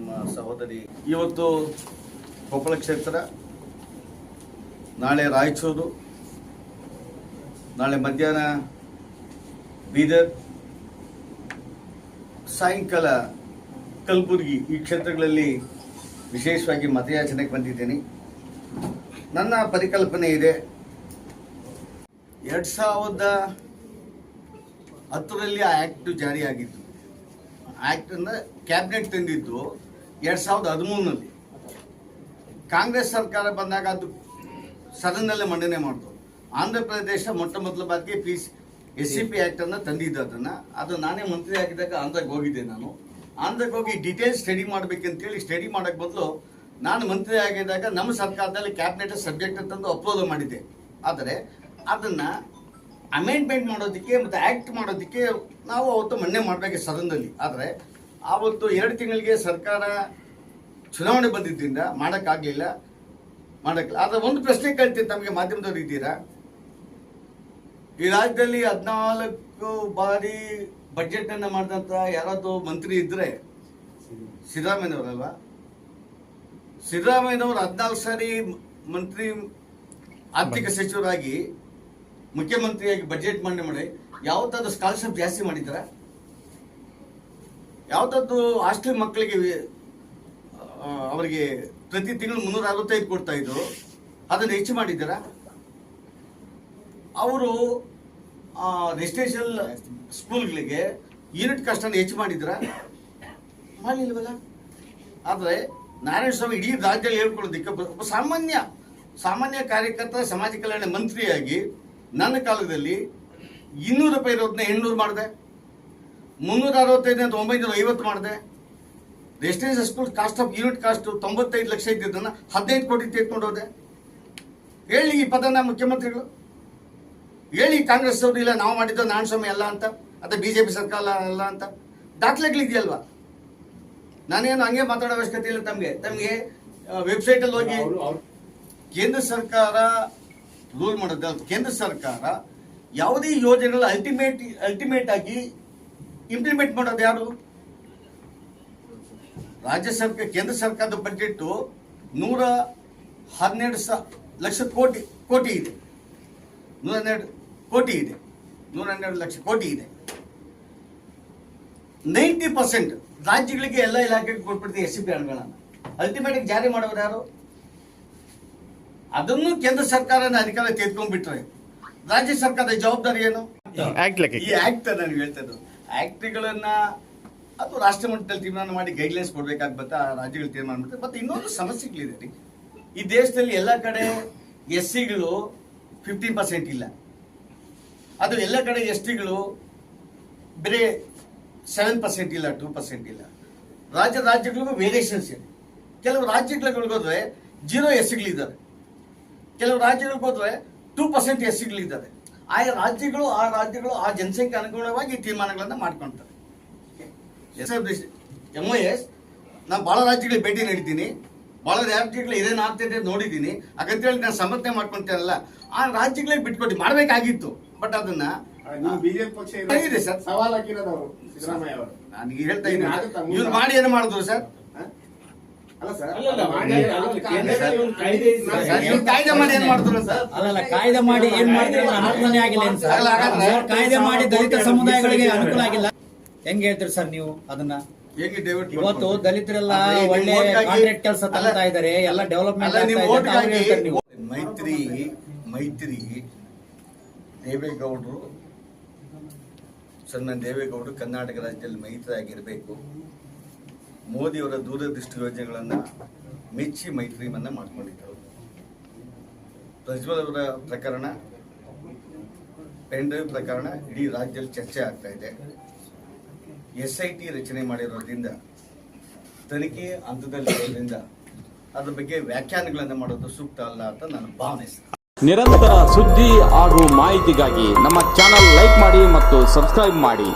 ನಮ್ಮ ಸಹೋದರಿ, ಇವತ್ತು ಕೊಪ್ಪಳ ಕ್ಷೇತ್ರ, ನಾಳೆ ರಾಯಚೂರು, ನಾಳೆ ಮಧ್ಯಾಹ್ನ ಬೀದರ್, ಸಾಯಂಕಾಲ ಕಲಬುರಗಿ ಈ ಕ್ಷೇತ್ರಗಳಲ್ಲಿ ವಿಶೇಷವಾಗಿ ಮತಯಾಚನೆಗೆ ಬಂದಿದ್ದೀನಿ. ನನ್ನ ಪರಿಕಲ್ಪನೆ ಇದೆ, ಎರಡು ಸಾವಿರದ ಹತ್ತರಲ್ಲಿ ಆ ಆ್ಯಕ್ಟ್ ಜಾರಿಯಾಗಿತ್ತು. ಆ್ಯಕ್ಟನ್ನು ಕ್ಯಾಬಿನೆಟ್ ತಂದಿದ್ದು ಎರಡು ಸಾವಿರದ ಹದಿಮೂರಿನಲ್ಲಿ ಕಾಂಗ್ರೆಸ್ ಸರ್ಕಾರ ಬಂದಾಗ ಅದು ಸದನದಲ್ಲೇ ಮಂಡನೆ ಮಾಡ್ತು. ಆಂಧ್ರ ಪ್ರದೇಶ ಮೊಟ್ಟ ಮೊದಲ ಬಾರಿಗೆ ಪಿ ಎಸ್ ಸಿ ಪಿ ಆ್ಯಕ್ಟನ್ನು ತಂದಿದ್ದು ಅದನ್ನು. ಅದು ನಾನೇ ಮಂತ್ರಿ ಆಗಿದ್ದಾಗ ಆಂಧ್ರಕ್ಕೆ ಹೋಗಿದ್ದೆ ನಾನು. ಆಂಧ್ರಕ್ಕೆ ಹೋಗಿ ಡಿಟೇಲ್ ಸ್ಟಡಿ ಮಾಡ್ಬೇಕಂತೇಳಿ ಸ್ಟಡಿ ಮಾಡೋಕ್ಕೆ ಬದಲು ನಾನು ಮಂತ್ರಿ ಆಗಿದ್ದಾಗ ನಮ್ಮ ಸರ್ಕಾರದಲ್ಲಿ ಕ್ಯಾಬಿನೆಟ್ ಸಬ್ಜೆಕ್ಟ್ ತಂದು ಅಪ್ಲೋಡ್ ಮಾಡಿದ್ದೆ. ಆದರೆ ಅದನ್ನು ಅಮೆಂಡ್ಮೆಂಟ್ ಮಾಡೋದಕ್ಕೆ ಮತ್ತು ಆ್ಯಕ್ಟ್ ಮಾಡೋದಕ್ಕೆ ನಾವು ಅವತ್ತು ಮನ್ನೆ ಮಾಡಬೇಕು ಸದನದಲ್ಲಿ. ಆದರೆ ಆವತ್ತು ಎರಡು ತಿಂಗಳಿಗೆ ಸರ್ಕಾರ ಚುನಾವಣೆ ಬಂದಿದ್ದರಿಂದ ಮಾಡೋಕ್ಕಾಗಲಿಲ್ಲ ಮಾಡೋಕ್ಕಿಲ್ಲ ಆದರೆ ಒಂದು ಪ್ರಶ್ನೆ ಕೇಳ್ತೀನಿ ತಮಗೆ ಮಾಧ್ಯಮದವ್ರು ಇದ್ದೀರಾ? ಈ ರಾಜ್ಯದಲ್ಲಿ ಹದಿನಾಲ್ಕು ಬಾರಿ ಬಜೆಟ್ ಮಾಡಿದಂಥ ಮಾಡಿದಂತ ಯಾರಾದ್ರು ಮಂತ್ರಿ ಇದ್ದರೆ ಸಿದ್ದರಾಮಯ್ಯನವರಲ್ವಾ? ಸಿದ್ದರಾಮಯ್ಯನವರು ಹದಿನಾಲ್ಕು ಸಾರಿ ಮಂತ್ರಿ ಆರ್ಥಿಕ ಸಚಿವರಾಗಿ ಮುಖ್ಯಮಂತ್ರಿಯಾಗಿ ಬಜೆಟ್ ಮಂಡನೆ ಮಾಡಿ ಯಾವತ್ತಾದ್ರೂ ಸ್ಕಾಲರ್ಶಿಪ್ ಜಾಸ್ತಿ ಮಾಡಿದಾರ ಯಾವತ್ತಾದ್ರು ಹಾಸ್ಟೆಲ್ ಮಕ್ಕಳಿಗೆ ಅವರಿಗೆ ಪ್ರತಿ ತಿಂಗಳು ಮುನ್ನೂರ ಅರವತ್ತೈದು ಕೊಡ್ತಾ ಇದ್ರು. ಅದನ್ನು ಹೆಚ್ಚು ಮಾಡಿದ್ದೀರಾ? ಅವರು ರೆಸಿಡೆನ್ಷಿಯಲ್ ಸ್ಕೂಲ್ಗಳಿಗೆ ಯೂನಿಟ್ ಕಷ್ಟನ ಹೆಚ್ಚು ಮಾಡಿದ್ರ ಮಾಡಲಿಲ್ವಲ್ಲ ಆದರೆ ನಾರಾಯಣ ಸ್ವಾಮಿ ಇಡೀ ರಾಜ್ಯದಲ್ಲಿ ಹೇಳ್ಕೊಳ್ಳೋದಕ್ಕೆ ಒಬ್ಬ ಸಾಮಾನ್ಯ ಸಾಮಾನ್ಯ ಕಾರ್ಯಕರ್ತ ಸಮಾಜ ಕಲ್ಯಾಣ ಮಂತ್ರಿಯಾಗಿ ನನ್ನ ಕಾಲದಲ್ಲಿ ಇನ್ನೂರು ರೂಪಾಯಿ ಇರೋದನ್ನ ಎಂಟ್ನೂರು ಮಾಡಿದೆ. ಮುನ್ನೂರ ಅರವತ್ತೈದು ಅಂತ ಒಂಬೈನೂರ ಐವತ್ತು ಮಾಡಿದೆ. Residential school cost of unit cost ತೊಂಬತ್ತೈದು ಲಕ್ಷ ಇದ್ದಿದ್ದನ್ನ ಹದಿನೈದು ಕೋಟಿ ತೆಗೆದುಕೊಂಡು ಹೋದೆ. ಹೇಳಿ ಈ ಪದನ ಮುಖ್ಯಮಂತ್ರಿಗಳು. ಹೇಳಿ ಕಾಂಗ್ರೆಸ್ ಅವರು ಇಲ್ಲ ನಾವು ಮಾಡಿದ್ದು ನಾನು ಸ್ವಾಮಿ ಅಲ್ಲ ಅಂತ ಅಥವಾ ಬಿಜೆಪಿ ಸರ್ಕಾರ ಅಲ್ಲ ಅಂತ. ದಾಖಲೆಗಳಿದೆಯಲ್ವಾ ನಾನೇನು ಹಂಗೆ ಮಾತಾಡೋ ಅವಶ್ಯಕತೆ ಇಲ್ಲ ತಮಗೆ. ತಮಗೆ ವೆಬ್ಸೈಟ್ ಅಲ್ಲಿ ಹೋಗಿ ಕೇಂದ್ರ ಸರ್ಕಾರ ರೂಲ್ ಮಾಡೋದು ಕೇಂದ್ರ ಸರ್ಕಾರ ಯಾವುದೇ ಯೋಜನೆಗಳ ಅಲ್ಟಿಮೇಟ್ ಅಲ್ಟಿಮೇಟ್ ಆಗಿ ಇಂಪ್ಲಿಮೆಂಟ್ ಮಾಡೋದು ಯಾರು? ರಾಜ್ಯ ಸರ್ಕಾರ ಕೇಂದ್ರ ಸರ್ಕಾರದ ಬಜೆಟ್ ನೂರ ಹನ್ನೆರಡು ಸ ಲಕ್ಷ ಕೋಟಿ ಕೋಟಿ ಇದೆ. ನೂರ ಹನ್ನೆರಡು ಕೋಟಿ ಇದೆ. ನೂರ ಹನ್ನೆರಡು ಲಕ್ಷ ಕೋಟಿ ಇದೆ. ನೈಂಟಿ ಪರ್ಸೆಂಟ್ ರಾಜ್ಯಗಳಿಗೆ ಎಲ್ಲ ಇಲಾಖೆಗೆ ಕೊಟ್ಬಿಡ್ತೀವಿ ಎಸ್ ಸಿ ಪಿ ಹಣಗಳನ್ನು ಅಲ್ಟಿಮೇಟಿಕ್ ಜಾರಿ ಮಾಡೋರು ಯಾರು? ಅದನ್ನು ಕೇಂದ್ರ ಸರ್ಕಾರನ ಅಧಿಕಾರ ತೆಗೆದುಕೊಂಡ್ಬಿಟ್ರೆ ರಾಜ್ಯ ಸರ್ಕಾರದ ಜವಾಬ್ದಾರಿ ಏನು? ಈ ಆಕ್ಟ್ ನಾನು ಹೇಳ್ತಾ ಇರೋದು. ಆಕ್ಟ್ಗಳನ್ನ ಅದು ರಾಷ್ಟ್ರ ಮಟ್ಟದಲ್ಲಿ ತೀರ್ಮಾನ ಮಾಡಿ ಗೈಡ್ಲೈನ್ಸ್ ಕೊಡ್ಬೇಕಾಗಿ ಆ ರಾಜ್ಯಗಳು ತೀರ್ಮಾನ ಮಾಡ್ತಾರೆ. ಮತ್ತೆ ಇನ್ನೊಂದು ಸಮಸ್ಯೆಗಳಿದೆ ರೀ ಈ ದೇಶದಲ್ಲಿ ಎಲ್ಲ ಕಡೆ ಎಸ್ ಸಿಗಳು ಫಿಫ್ಟೀನ್ ಪರ್ಸೆಂಟ್ ಇಲ್ಲ. ಅದು ಎಲ್ಲ ಕಡೆ ಎಸ್ ಟಿಗಳು ಬರೀ ಸೆವೆನ್ ಪರ್ಸೆಂಟ್ ಇಲ್ಲ ಟೂ ಪರ್ಸೆಂಟ್ ಇಲ್ಲ. ರಾಜ್ಯ ರಾಜ್ಯಗಳಿಗೂ ವೇರಿಯೇಷನ್ಸ್ ಇದೆ. ಕೆಲವು ರಾಜ್ಯಗಳಿಗೆ ಹೋದ್ರೆ ಜೀರೋ ಎಸ್ ಸಿಗಳಿದ್ದಾರೆ ಕೆಲವು ರಾಜ್ಯಗಳಿಗೆ ಹೋದ್ರೆ ಟೂ ಪರ್ಸೆಂಟ್ ಎಸ್ ಸಿಗಳಿದ್ದಾರೆ ಆಯಾ ರಾಜ್ಯಗಳು ಆ ರಾಜ್ಯಗಳು ಆ ಜನಸಂಖ್ಯೆ ಅನುಗುಣವಾಗಿ ತೀರ್ಮಾನಗಳನ್ನು ಮಾಡ್ಕೊಳ್ತಾರೆ ಎಂ ಒ ಎಸ್ ನಾನು ಭಾಳ ರಾಜ್ಯಗಳಿಗೆ ಭೇಟಿ ನೀಡಿದ್ದೀನಿ. ಭಾಳ ರಾಜ್ಯಗಳು ಏನೇನು ಆಗ್ತಿದೆ ನೋಡಿದ್ದೀನಿ. ಹಾಗಂತೇಳಿ ನಾನು ಸಮರ್ಥನೆ ಮಾಡ್ಕೊಂತೇನಲ್ಲ ಆ ರಾಜ್ಯಗಳಿಗೆ ಬಿಟ್ಕೊಟ್ಟು ಮಾಡಬೇಕಾಗಿತ್ತು. ಬಟ್ ಅದನ್ನ ಬಿಜೆಪಿ ಪಕ್ಷ ಸರ್. ಸವಾಲ್ ಹಾಕಿರೋದು ಸಿದ್ದರಾಮಯ್ಯ ಅವರು. ನಾನು ಹೇಳ್ತಾ ಇದ್ದೀನಿ. ಇವ್ರು ಮಾಡಿ ಏನು ಮಾಡಿದ್ರು ಸರ್? ಕಾಯ್ದೆ ಮಾಡಿ ಏನು ಮಾಡಿದ್ರು ಸರ್? ಅಲ್ಲಲ್ಲ ಕಾಯ್ದೆ ಮಾಡಿ ಏನ್ ಆಗಿಲ್ಲ ಏನ್ ಸರ್? ಕಾಯ್ದೆ ಮಾಡಿ ದಲಿತ ಸಮುದಾಯಗಳಿಗೆ ಅನುಕೂಲ ಆಗಿಲ್ಲ? ಹೆಂಗ್ ಹೇಳ್ತೀರಿ ಸರ್ ನೀವು ಅದನ್ನ? ಇವತ್ತು ದಲಿತರೆಲ್ಲ ಒಳ್ಳೆ ಕಾಂಟ್ರಾಕ್ಟ್ ಕೆಲಸ ತಗೊಳ್ತಾ ಇದಾರೆ ಎಲ್ಲ ಡೆವಲಪ್ಮೆಂಟ್ ಮೈತ್ರಿ ಮೈತ್ರಿ ದೇವೇಗೌಡರು ಸರ್ ನಾನು ದೇವೇಗೌಡರು ಕರ್ನಾಟಕ ರಾಜ್ಯದಲ್ಲಿ ಮೈತ್ರಿ ಆಗಿರಬೇಕು ಮೋದಿಯವರ ದೂರದೃಷ್ಟಿ ಯೋಜನೆಗಳನ್ನು ಮೆಚ್ಚಿ ಮೈತ್ರಿಯನ್ನ ಮಾಡಿಕೊಂಡಿದ್ದರು. ಪ್ರಜ್ವಲ್ ಅವರ ಪ್ರಕರಣ ಪೆಂಡ್ರೈವ್ ಪ್ರಕರಣ ಇಡೀ ರಾಜ್ಯದಲ್ಲಿ ಚರ್ಚೆ ಆಗ್ತಾ ಇದೆ. ಎಸ್ ಐ ಟಿ ರಚನೆ ಮಾಡಿರೋದ್ರಿಂದ, ತನಿಖೆ ಹಂತದಲ್ಲಿರೋದ್ರಿಂದ ಅದ್ರ ಬಗ್ಗೆ ವ್ಯಾಖ್ಯಾನಗಳನ್ನು ಮಾಡೋದು ಸೂಕ್ತ ಅಲ್ಲ ಅಂತ ನನ್ನ ಭಾವನೆ ನಿರಂತರ ಸುದ್ದಿ ಹಾಗೂ ಮಾಹಿತಿಗಾಗಿ ನಮ್ಮ ಚಾನಲ್ ಲೈಕ್ ಮಾಡಿ ಮತ್ತು ಸಬ್ಸ್ಕ್ರೈಬ್ ಮಾಡಿ.